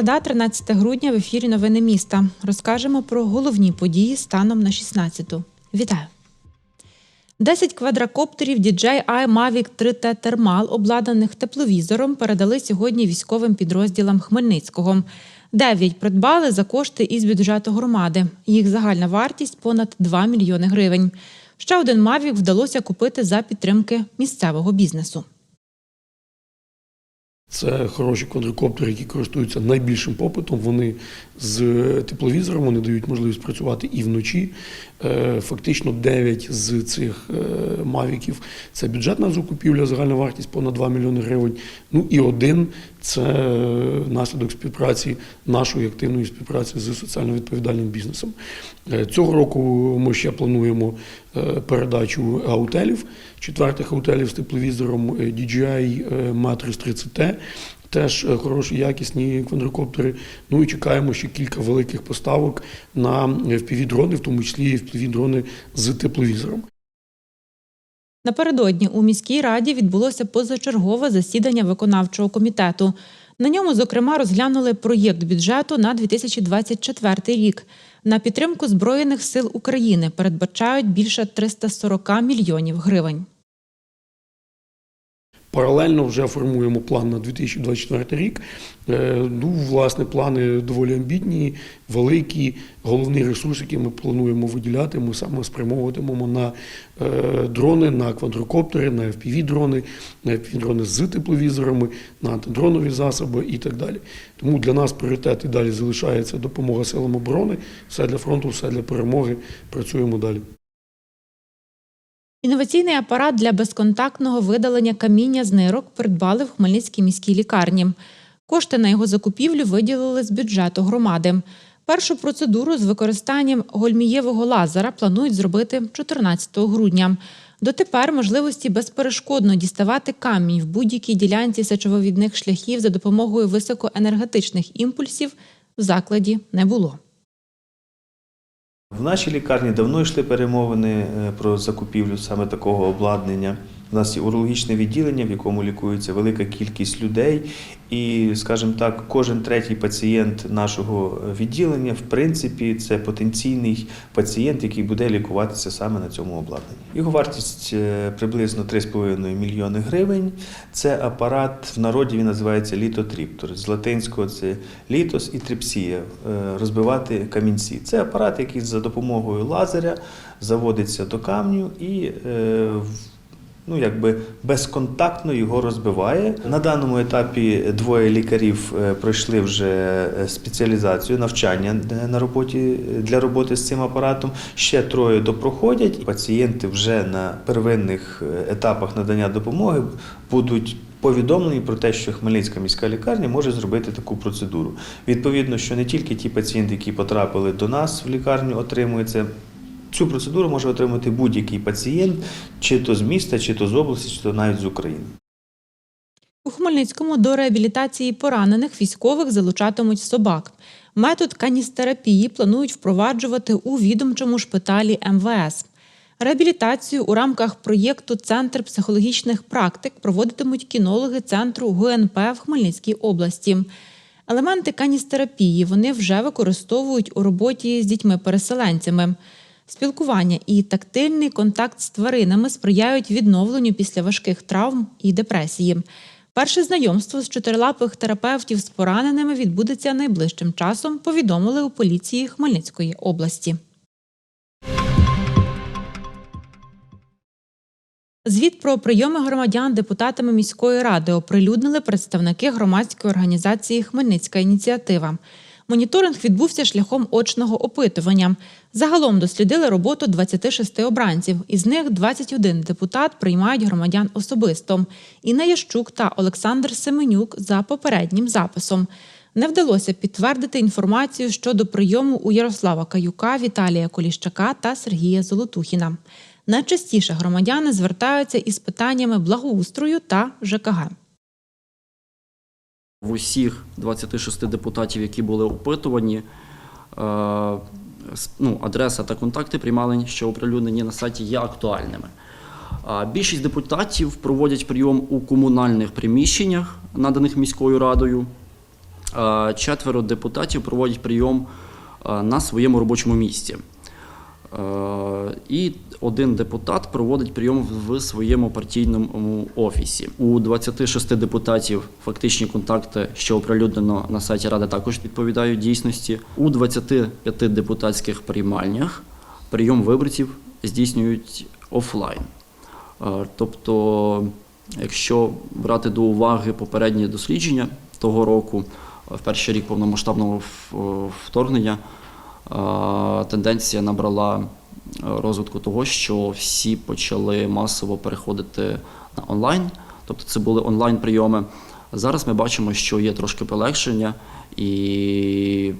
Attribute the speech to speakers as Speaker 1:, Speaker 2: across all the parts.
Speaker 1: Середа, 13 грудня в ефірі Новини міста. Розкажемо про головні події станом на 16-ту. Вітаю! 10 квадрокоптерів DJI Mavic 3T Thermal, обладнаних тепловізором, передали сьогодні військовим підрозділам Хмельницького. Дев'ять придбали за кошти із бюджету громади. Їх загальна вартість понад 2 мільйони гривень. Ще один Mavic вдалося купити за підтримки місцевого бізнесу.
Speaker 2: Це хороші квадрокоптери, які користуються найбільшим попитом. Вони з тепловізором вони дають можливість працювати і вночі. Е, Фактично 9 з цих е, мавіків це бюджетна закупівля, загальна вартість понад 2 мільйони гривень. Ну і один це е, наслідок співпраці нашої активної співпраці з соціально відповідальним бізнесом. Е, Цього року ми ще плануємо е, передачу аутелів, четвертих аутелів з тепловізором е, DJI е, Matrix 30T. Теж е, хороші, якісні квадрокоптери. Ну і чекаємо ще кілька великих поставок на FPV-дрони, в тому числі і FPV-дрони з тепловізором.
Speaker 1: Напередодні у міській раді відбулося позачергове засідання виконавчого комітету. На ньому, зокрема, розглянули проєкт бюджету на 2024 рік. На підтримку Збройних сил України передбачають більше 340 мільйонів гривень.
Speaker 2: Паралельно вже формуємо план на 2024 рік. Е, Ну, власне, плани доволі амбітні, великі. Головний ресурс, який ми плануємо виділяти, ми саме спрямовуватимемо на е, дрони, на квадрокоптери, на FPV-дрони, на FPV-дрони з тепловізорами, на антидронові засоби і так далі. Тому для нас пріоритет і далі залишається допомога силам оборони. Все для фронту, все для перемоги. Працюємо далі.
Speaker 1: Інноваційний апарат для безконтактного видалення каміння з нирок придбали в Хмельницькій міській лікарні. Кошти на його закупівлю виділили з бюджету громади. Першу процедуру з використанням гольмієвого лазера планують зробити 14 грудня. Дотепер можливості безперешкодно діставати камінь в будь-якій ділянці сечововідних шляхів за допомогою високоенергетичних імпульсів в закладі не було.
Speaker 3: В нашій лікарні давно йшли перемовини е, про закупівлю саме такого обладнання. У нас є урологічне відділення, в якому лікується велика кількість людей, і, скажімо так, кожен третій пацієнт нашого відділення, в принципі, це потенційний пацієнт, який буде лікуватися саме на цьому обладнанні. Його вартість е, приблизно 3,5 мільйони гривень. Це апарат в народі він називається літотріптор. З латинського це літос і трипсія е, розбивати камінці. Це апарат, який за допомогою лазеря заводиться до камню і е, в- ну, якби безконтактно його розбиває. На даному етапі двоє лікарів е, пройшли вже е, спеціалізацію, навчання е, на роботі для роботи з цим апаратом. Ще троє допроходять. Пацієнти вже на первинних етапах надання допомоги будуть. Повідомлені про те, що Хмельницька міська лікарня може зробити таку процедуру. Відповідно, що не тільки ті пацієнти, які потрапили до нас в лікарню, отримують це. Цю процедуру може отримати будь-який пацієнт, чи то з міста, чи то з області, чи то навіть з України.
Speaker 1: У Хмельницькому до реабілітації поранених військових залучатимуть собак. Метод каністерапії планують впроваджувати у відомчому шпиталі МВС. Реабілітацію у рамках проєкту Центр психологічних практик проводитимуть кінологи центру ГУНП в Хмельницькій області. Елементи каністерапії вони вже використовують у роботі з дітьми-переселенцями. Спілкування і тактильний контакт з тваринами сприяють відновленню після важких травм і депресії. Перше знайомство з чотирилапих терапевтів з пораненими відбудеться найближчим часом, повідомили у поліції Хмельницької області. Звіт про прийоми громадян депутатами міської ради оприлюднили представники громадської організації Хмельницька ініціатива. Моніторинг відбувся шляхом очного опитування. Загалом дослідили роботу 26 обранців. Із них 21 депутат приймають громадян особисто. Інна Ящук та Олександр Семенюк за попереднім записом. Не вдалося підтвердити інформацію щодо прийому у Ярослава Каюка, Віталія Коліщака та Сергія Золотухіна. Найчастіше громадяни звертаються із питаннями благоустрою та ЖКГ.
Speaker 4: В усіх 26 депутатів, які були опитувані, е, ну, адреса та контакти приймалень, що оприлюднені на сайті, є актуальними. Більшість депутатів проводять прийом у комунальних приміщеннях, наданих міською радою. Четверо депутатів проводять прийом е, на своєму робочому місці. Е, І один депутат проводить прийом в своєму партійному офісі. У 26 депутатів фактичні контакти, що оприлюднено на сайті Ради, також відповідають дійсності. У 25 депутатських приймальнях прийом виборців здійснюють офлайн. Е, Тобто, якщо брати до уваги попередні дослідження того року, е, в перший рік повномасштабного вторгнення, е, тенденція набрала розвитку того, що всі почали масово переходити на онлайн, тобто це були онлайн прийоми. Зараз ми бачимо, що є трошки полегшення, і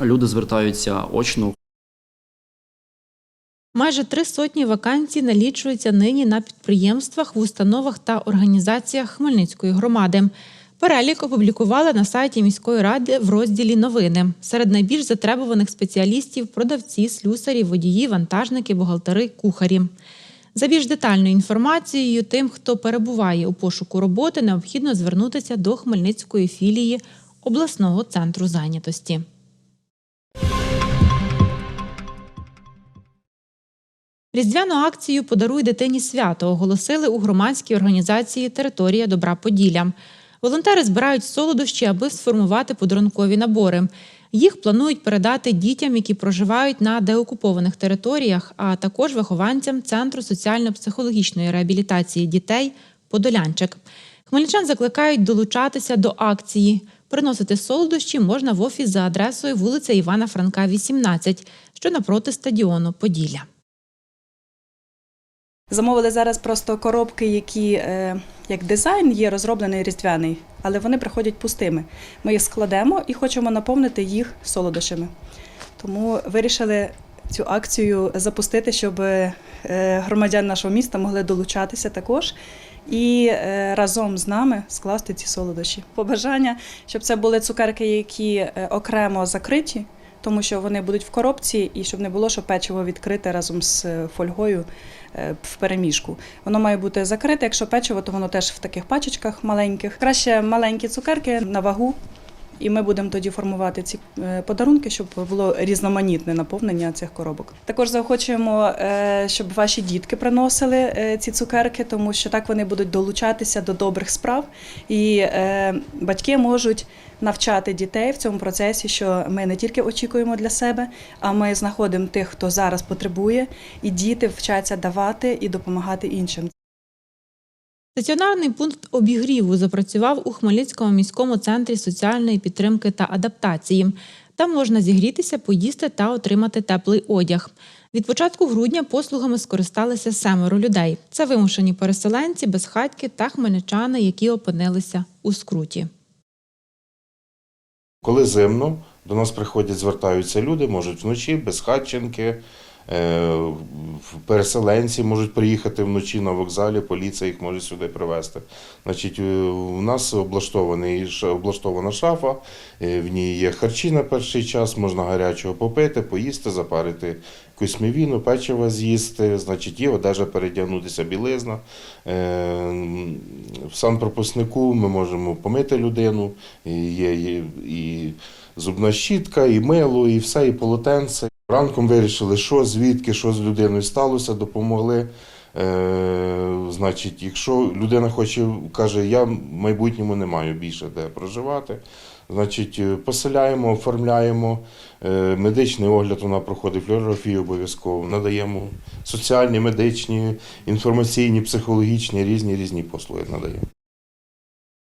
Speaker 4: люди звертаються очно
Speaker 1: Майже три сотні вакансій налічуються нині на підприємствах, в установах та організаціях Хмельницької громади. Перелік опублікували на сайті міської ради в розділі Новини. Серед найбільш затребуваних спеціалістів продавці, слюсарі, водії, вантажники, бухгалтери, кухарі. За більш детальною інформацією, тим, хто перебуває у пошуку роботи, необхідно звернутися до Хмельницької філії обласного центру зайнятості. Різдвяну акцію Подаруй дитині свято оголосили у громадській організації Територія добра Поділля. Волонтери збирають солодощі, аби сформувати подарункові набори. Їх планують передати дітям, які проживають на деокупованих територіях, а також вихованцям Центру соціально-психологічної реабілітації дітей Подолянчик. Хмельничан закликають долучатися до акції. Приносити солодощі можна в офіс за адресою вулиця Івана Франка, 18, що напроти стадіону Поділля.
Speaker 5: Замовили зараз просто коробки, які е, як дизайн є розроблений різдвяний, але вони приходять пустими. Ми їх складемо і хочемо наповнити їх солодощами. Тому вирішили цю акцію запустити, щоб е, громадян нашого міста могли долучатися також. І е, разом з нами скласти ці солодощі. Побажання, щоб це були цукерки, які е, окремо закриті, тому що вони будуть в коробці, і щоб не було, що печиво відкрите разом з е, фольгою е, в переміжку. Воно має бути закрите. Якщо печиво, то воно теж в таких пачечках маленьких. Краще маленькі цукерки на вагу. І ми будемо тоді формувати ці е, подарунки, щоб було різноманітне наповнення цих коробок. Також заохочуємо, е, щоб ваші дітки приносили е, ці цукерки, тому що так вони будуть долучатися до добрих справ, і батьки можуть навчати дітей в цьому процесі, що ми не тільки очікуємо для себе, а ми знаходимо тих, хто зараз потребує, і діти вчаться давати і допомагати іншим.
Speaker 1: Стаціонарний пункт обігріву запрацював у Хмельницькому міському центрі соціальної підтримки та адаптації. Там можна зігрітися, поїсти та отримати теплий одяг. Від початку грудня послугами скористалися семеро людей. Це вимушені переселенці, безхатьки та хмельничани, які опинилися у скруті.
Speaker 6: Коли зимно, до нас приходять, звертаються люди, можуть вночі, безхатченки, переселенці можуть приїхати вночі на вокзалі, поліція їх може сюди привезти. Значить, е, у нас облаштований, облаштована шафа, е, в ній є харчі на перший час, можна гарячого попити, поїсти, запарити якусь мівіну, печиво з'їсти, значить, є одежа передягнутися, білизна. Е, В санпропускнику ми можемо помити людину, є і зубна щітка, і мило, і все, і полотенце. Ранком вирішили, що звідки, що з людиною сталося, допомогли. Е, значить, якщо людина хоче, каже, я в майбутньому не маю більше де проживати, значить, е, поселяємо, оформляємо. Е, медичний огляд вона проходить, флюорографію обов'язково. Надаємо соціальні, медичні, інформаційні, психологічні, різні різні послуги надаємо.